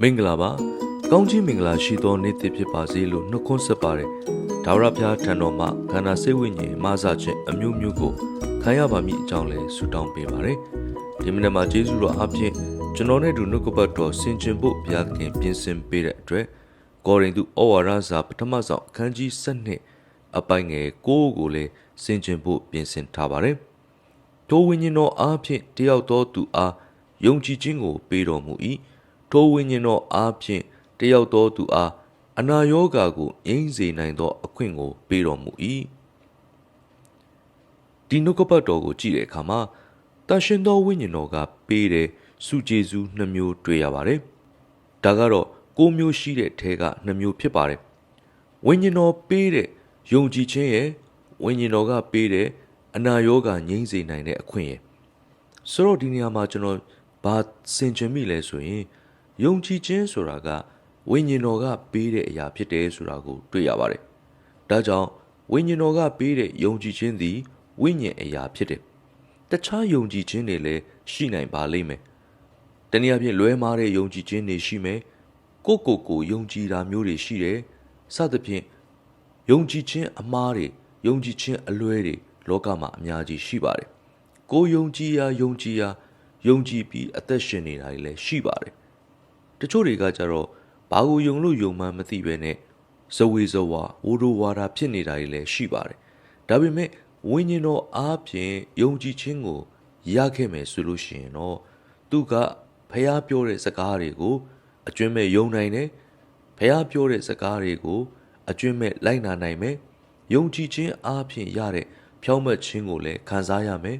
မင်္ဂလာပါကောင်းချင်းမင်္ဂလာရှိသောနေ့တစ်ဖြစ်ပါစေလို့နှုတ်ခွန်းဆက်ပါတယ်ဒါဝရဖျားထံတော်မှာခန္ဓာစိတ်ဝိညာဉ်မဆခြင်းအမျိုးမျိုးကိုခံရပါမည်အကြောင်းလဲဆုတောင်းပေးပါတယ်ဒီမနေ့မှာယေရှုတော်အဖင်ကျွန်တော်နဲ့တူနှုတ်ကပတ်တော်ဆင်ခြင်ဖို့ဘုရားသခင်ပြင်ဆင်ပေးတဲ့အတွက်ကောရိန္သုဩဝါဒစာပထမဆုံးအခန်းကြီး7အပိုင်းငယ်9ကိုလည်းဆင်ခြင်ဖို့ပြင်ဆင်ထားပါတယ်ထိုဝိညာဉ်တော်အားဖြင့်တယောက်သောသူအားယုံကြည်ခြင်းကိုပေးတော်မူ၏ ထိုဝိညာဉ်တော်အားဖြင့်တယောက်သောသူအားအနာရောဂါကိုငြိမ့်စေနိုင်သော အခွင့်ကို ပေးတော်မူ၏ဒီနှုတ်ကပတ်တော်ကိုကြည့်တဲ့အခါမှာတန်ရှင်သောဝိညာဉ်တော်ကပေးတဲ့စုကျေစုနှမျိုးတွေ့ရပါတယ်ဒါကတော့ကိုးမျိုးရှိတဲ့ထဲကနှမျိုးဖြစ်ပါတယ်ဝိညာဉ်တော်ပေးတဲ့ယုံကြည်ခြင်းရဲ့ဝိညာဉ်တော်ကပေးတဲ့အနာရောဂါငြိမ့်စေနိုင်တဲ့အခွင့်ရဲ့ဆိုတော့ဒီနေရာမှာကျွန်တော်ဘာစင်ချင်မိလဲဆိုရင် ယုံကြည်ခြင်းဆိုတာကဝိညာဉ်တော်ကပေးတဲ့အရာဖြစ်တယ်ဆိုတာကိုတွေ့ရပါတယ်။ဒါကြောင့်ဝိညာဉ်တော်ကပေးတဲ့ယုံကြည်ခြင်းသည်ဝိညာဉ်အရာဖြစ်တယ်။တခြားယုံကြည်ခြင်းတွေလည်းရှိနိုင်ပါလိမ့်မယ်။တနည်းအားဖြင့်လွဲမားတဲ့ယုံကြည်ခြင်းတွေရှိမယ်။ကိုယ့်ကိုယ်ကိုယုံကြည်တာမျိုးတွေရှိတယ်။စသဖြင့်ယုံကြည်ခြင်းအမှားတွေယုံကြည်ခြင်းအလွဲတွေလောကမှာအများကြီးရှိပါတယ်။ကိုယ်ယုံကြည်ရာယုံကြည်ရာယုံကြည်ပြီးအသက်ရှင်နေတာတွေလည်းရှိပါတယ်။ တချို့တွေကကြတော့ဘာကိုယုံလို့ယုံမှန်းမသိပဲနဲ့ဇဝေဇဝါဝိုဒိုဝါဒဖြစ်နေတာတွေလည်းရှိပါတယ်။ဒါပေမဲ့ဝိညာဉ်တော်အားဖြင့်ယုံကြည်ခြင်းကိုရခဲ့မယ်ဆိုလို့ရှိရင်တော့သူကဖះပြောတဲ့စကားတွေကိုအကျွမ်းမဲ့ယုံနိုင်တယ်။ဖះပြောတဲ့စကားတွေကိုအကျွမ်းမဲ့လိုက်နာနိုင်မယ်။ယုံကြည်ခြင်းအားဖြင့်ရတဲ့ဖြောင့်မတ်ခြင်းကိုလည်းခံစားရမယ်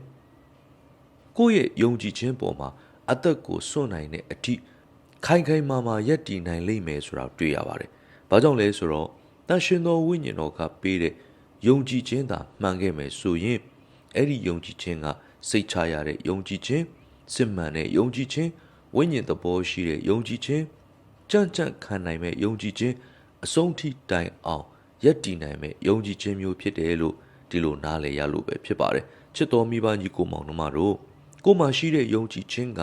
။ကိုယ့်ရဲ့ယုံကြည်ခြင်းပေါ်မှာအသက်ကိုစွန့်နိုင်တဲ့အထိ ခိုင်ခိုင်မာမာယက်တည်နိုင်လိမ့်မယ်ဆိုတာတွေ့ရပါတယ်။ဘာကြောင့်လဲဆိုတော့တန်ရှင်သောဝိညာဉ်တော်ကပေးတဲ့ယုံကြည်ခြင်းသာမှန်ခဲ့မယ်ဆိုရင်အဲ့ဒီယုံကြည်ခြင်းကစိတ်ချရတဲ့ယုံကြည်ခြင်းစစ်မှန်တဲ့ယုံကြည်ခြင်းဝိညာဉ်သဘောရှိတဲ့ယုံကြည်ခြင်းကြံ့ကြံ့ခံနိုင်မဲ့ယုံကြည်ခြင်းအဆုံးထိတိုင်အောင်ယက်တည်နိုင်မဲ့ယုံကြည်ခြင်းမျိုးဖြစ်တယ်လို့ဒီလိုနားလည်ရလို့ပဲဖြစ်ပါတယ်ချစ်တော်မိဘကြီးကိုမောင်နှမတို့ကိုယ်မှာရှိတဲ့ယုံကြည်ခြင်းက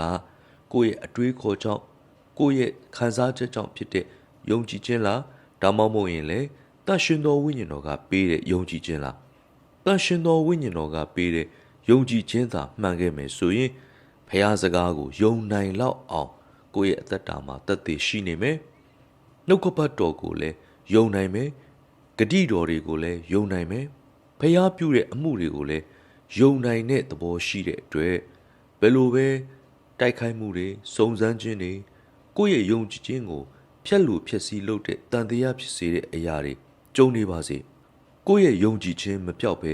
ကိုယ့်ရဲ့အတွေးခေါ်ကြောင့် ကိုယ့်ရဲ့ခံစားချက်ကြောင့်ဖြစ်တဲ့ယုံကြည်ခြင်းလားဒါမှမဟုတ်ရင်လေတန်ရှင်တော်ဝိညာဉ်တော်ကပေးတဲ့ယုံကြည်ခြင်းလားတန်ရှင်တော်ဝိညာဉ်တော်ကပေးတဲ့ယုံကြည်ခြင်းသာမှန်ခဲ့မယ်ဆိုရင်ဖះစကားကိုယုံနိုင်လောက်အောင်ကိုယ့်ရဲ့အသက်တာမှာတသက်ရှိနေမယ်နှုတ်ကပတ်တော်ကိုလည်းယုံနိုင်မယ်ဂတိတော်တွေကိုလည်းယုံနိုင်မယ်ဖះပြုတဲ့အမှုတွေကိုလည်းယုံနိုင်တဲ့သဘောရှိတဲ့အတွက်ဘယ်လိုပဲတိုက်ခိုက်မှုတွေစုံစမ်းခြင်းတွေ ကိုယ့်ရဲ့ယုံကြည်ခြင်းကိုဖျက်လို့ဖျက်ဆီးလုပ်တဲ့တန်တရားဖြစ်စေတဲ့အရာတွေကြုံနေပါစေကိုယ့်ရဲ့ယုံကြည်ခြင်းမပြောက်ပဲ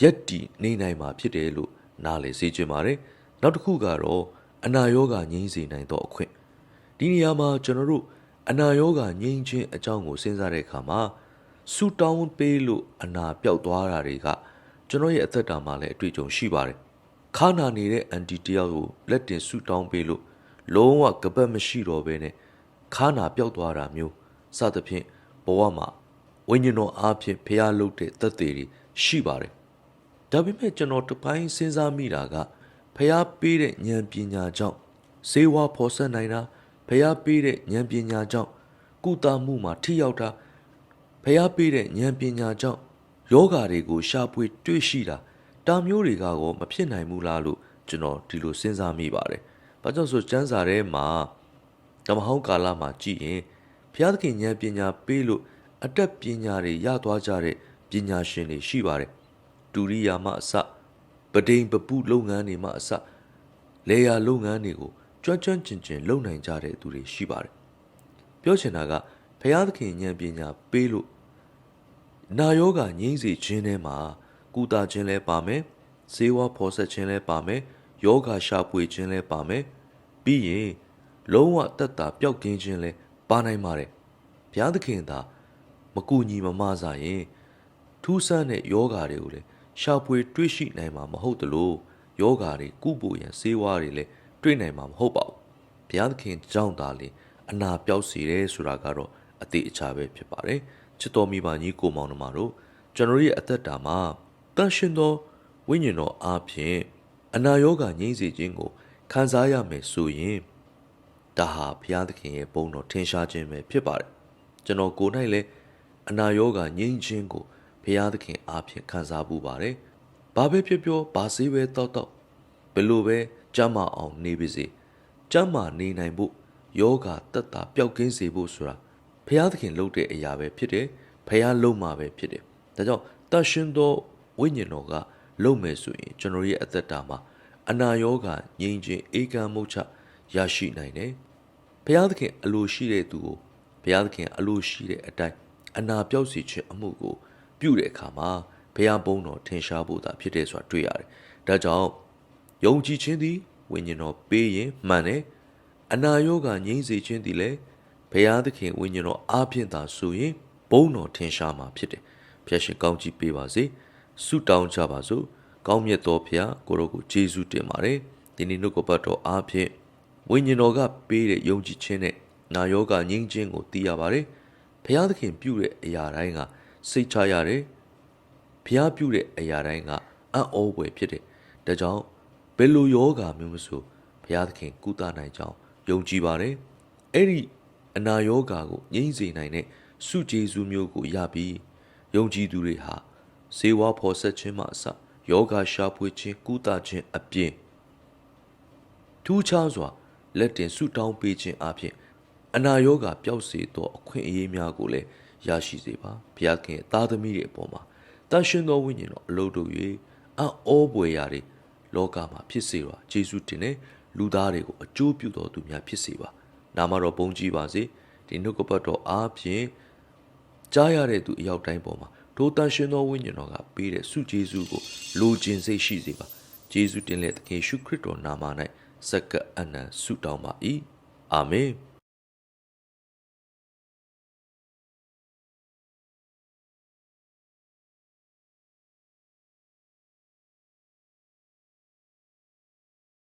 ရက်တီနေနိုင်မှာဖြစ်တယ်လို့နားလည်စေချင်ပါတယ်နောက်တစ်ခုကတော့အနာရောဂါငြိမ်းစေနိုင်သောအခွင့်ဒီနေရာမှာကျွန်တော်တို့အနာရောဂါငြိမ်းခြင်းအကြောင်းကိုစဉ်းစားတဲ့အခါမှာဆူတောင်းပေးလို့အနာပျောက်သွားတာတွေကကျွန်တော်ရဲ့အသက်တာမှာလည်းအတွေ့အကြုံရှိပါတယ်ခါနာနေတဲ့အန်တီတယောက်ကိုလက်တင်ဆူတောင်းပေးလို့ လုံးဝကပတ်မရှိတော့ဘဲနဲ့ခါနာပျောက်သွားတာမျိုးစသဖြင့်ဘဝမှာဝိညာဉ်တော်အားဖြင့်ဖျားလုပ်တဲ့သက်သေတွေရှိပါတယ်ဒါပေမဲ့ကျွန်တော်တပိုင်းစဉ်းစားမိတာကဖျားပေးတဲ့ဉာဏ်ပညာကြောင့်ဇေဝါဖော်ဆက်နိုင်တာဖျားပေးတဲ့ဉာဏ်ပညာကြောင့်ကုသမှုမှာထိရောက်တာဖျားပေးတဲ့ဉာဏ်ပညာကြောင့်ယောဂါတွေကိုရှာဖွေတွေ့ရှိတာတာမျိုးတွေကရောမဖြစ်နိုင်ဘူးလားလို့ကျွန်တော်ဒီလိုစဉ်းစားမိပါတယ်။ ဘာကြောင့်ဆိုစံစာထဲမှာဓမ္မဟောင်းကာလမှာကြည့်ရင်ဘုရားသခင်ဉာဏ်ပညာပေးလို့အတတ်ပညာတွေရသွားကြတဲ့ပညာရှင်တွေရှိပါတယ်။ဒူရိယာမအစပဒိန်ပပုလုပ်ငန်းတွေမှအစလေယာလုပ်ငန်းတွေကိုကျွမ်းကျွမ်းကျင်ကျင်လုပ်နိုင်ကြတဲ့သူတွေရှိပါတယ်။ပြောချင်တာကဘုရားသခင်ဉာဏ်ပညာပေးလို့နာယောဂငြိမ့်စေခြင်းထဲမှာကုသခြင်းလဲပါမယ်။ဇေဝဖော်ဆက်ခြင်းလဲပါမယ်။ ယောဂရှာဖွေခြင်းလဲပါမယ်။ပြီးရင်လုံးဝတက်တာပျောက်ကင်းခြင်းလဲပါနိုင်ပါတယ်။ဘုရားသခင်သာမကူညီမမစားရင်ထူးဆန်းတဲ့ယောဂါတွေကိုလည်းရှာဖွေတွေ့ရှိနိုင်မှာမဟုတ်တလို့ယောဂါတွေကုဖို့ရန်စေဝါတွေလည်းတွေ့နိုင်မှာမဟုတ်ပါဘူး။ဘုရားသခင်ကြောင့်သာလေအနာပြောက်စေတယ်ဆိုတာကတော့အသေးအချာပဲဖြစ်ပါတယ်။ချစ်တော်မိဘကြီးကိုမောင်နှမတို့ကျွန်တော်ရဲ့အသက်တာမှာတန်ရှင်သောဝိညာဉ်တော်အားဖြင့် အနာရောဂါငြိမ်းစေခြင်းကိုခံစားရမယ်ဆိုရင်ဒါဟာဘုရားသခင်ရဲ့ဘုန်းတော်ထင်ရှားခြင်းပဲဖြစ်ပါတယ်ကျွန်တော်ကိုယ်၌လည်းအနာရောဂါငြိမ်းခြင်းကိုဘုရားသခင်အားဖြင့်ခံစားပူပါတယ်ဘာပဲဖြစ်ပြောဘာစေးပဲတောက်တောက်ဘယ်လိုပဲကြမ်းမအောင်နေပါစေကြမ်းမာနေနိုင်ဖို့ယောဂတက်တာပျောက်ကင်းစေဖို့ဆိုတာဘုရားသခင်လုပ်တဲ့အရာပဲဖြစ်တယ်ဘုရားလုပ်မှာပဲဖြစ်တယ်ဒါကြောင့်တန်ရှင်သောဝိညာဉ်တော်က လုပ်မယ်ဆိုရင်ကျွန်တော်ရဲ့အသက်တာမှာအနာရောဂါငြိမ်းခြင်းအေကံမုတ်ချရရှိနိုင်တယ်ဘုရားသခင်အလိုရှိတဲ့သူကိုဘုရားသခင်အလိုရှိတဲ့အတိုင်းအနာပြောက်စေခြင်းအမှုကို ပြုတဲ့အခါမှာဘုရားဘုန်းတော်ထင်ရှားဖို့သာဖြစ်တယ်ဆိုတာတွေ့ရတယ်ဒါကြောင့်ယုံကြည်ခြင်းသည်ဝိညာဉ်တော်ပေးရင်မှန်တယ်အနာရောဂါငြိမ်းစေခြင်းသည်လည်းဘုရားသခင်ဝိညာဉ်တော်အားဖြင့်သာဆိုရင်ဘုန်းတော်ထင်ရှားမှာဖြစ်တယ်ဖျက်ရှင်ကောင်းကြီးပေးပါစေ ဆုတောင်းကြပါစို့ကောင်းမြတ်သောဖျားကိုရောကိုယေရှုတင်ပါတယ်ဒီနေ့နှုတ်ကပတ်တော်အားဖြင့်ဝိညာဉ်တော်ကပေးတဲ့ယုံကြည်ခြင်းနဲ့နာယောဂငြိမ်းခြင်းကိုသိရပါတယ်ဘုရားသခင်ပြုတဲ့အရာတိုင်းကစိတ်ချရတယ်ဘုရားပြုတဲ့အရာတိုင်းကအံ့ဩဖွယ်ဖြစ်တယ်ဒါကြောင့်ဘယ်လိုယောဂမျိုးမဆိုဘုရားသခင်ကုသနိုင်ကြောင်းယုံကြည်ပါတယ်အဲ့ဒီအနာယောဂါကိုငြိမ်းစေနိုင်တဲ့စုကျေစုမျိုးကိုရပြီးယုံကြည်သူတွေဟာ ဇေဝဖော်ဆက်ခြင်းမှအစယောဂါရှာဖွေခြင်းကုသခြင်းအပြင်ထူးခြားစွာလက်တင်ဆုတောင်းပေးခြင်းအပြင်အနာယောဂါပျောက်စေသောအခွင့်အရေးများကိုလည်းရရှိစေပါဘုရားခင်ရဲ့သားသမီးတွေအပေါ်မှာတန်ရှင်သောဝိညာဉ်တော်အလို့တို့၍အံ့ဩပွေရာတွေလောကမှာဖြစ်စေပါယေရှုတင်တဲ့လူသားတွေကိုအကျိုးပြုတော်သူများဖြစ်စေပါနာမတော်ဘုန်းကြီးပါစေဒီနှုတ်ကပတ်တော်အားဖြင့်ကြားရတဲ့သူအရောက်တိုင်းပေါ်မှာ ထိုတန်ရှင်သောဝိညာဉ်တော်ကပေးတဲ့ဆုကျေးဇူးကိုလိုချင်စိတ်ရှိစေပါယေရှုတင်တဲ့သခင်ယေရှုခရစ်တော်နာမ၌စက္ကပ်အနံဆုတောင်းပါ၏အာမင်